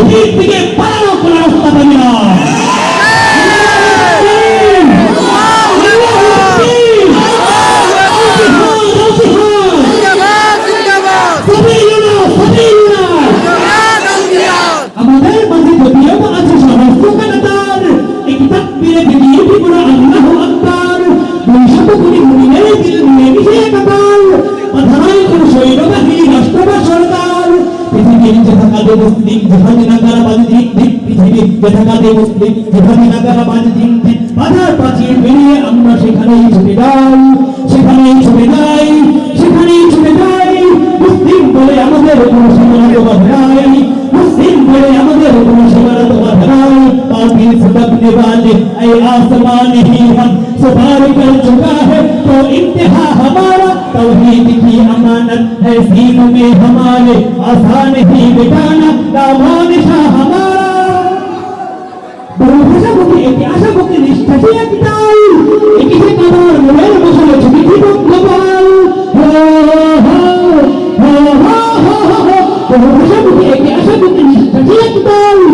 পৃথিবীর দিকে পালানো কোনো রাস্তা পাবে না আমাদের মাঝে যদিও আছে সমস্ত কানাদার একটি তাকবীরে বেরিয়ে বিপুরা কাদে মুসলিম জিহাদি নাগারা বাজি দিন দিন পৃথিবী যেথা কাদে মুসলিম জিহাদি নাগারা বাজি দিন দিন বাধার প্রাচীর পেরিয়ে আমরা সেখানেই ছুটে যাই সেখানেই ছুটে যাই সেখানেই ছুটে যাই মুসলিম বলে আমাদের কোনো সীমানা তো বাধা নাই मुस्लिम बड़े আমাদের কোনো সীমানা তো বাধা নাই काफिर सदकने वाले ऐ आसमान ही हम सवार कर चुका है तो इंतहा हमारा तौहीद की ठिकाना है सीन में हमारे आसान ही मिटाना दामान शाह हमारा। ভাষা বুকে এটি আশা বুকে নিষ্ঠা যে একটাই এটি যে কামার মোবাইল বসানো ছবি কি বঙ্গপাল বহু ভাষা বুকে এটি আশা বুকে নিষ্ঠা যে একটাই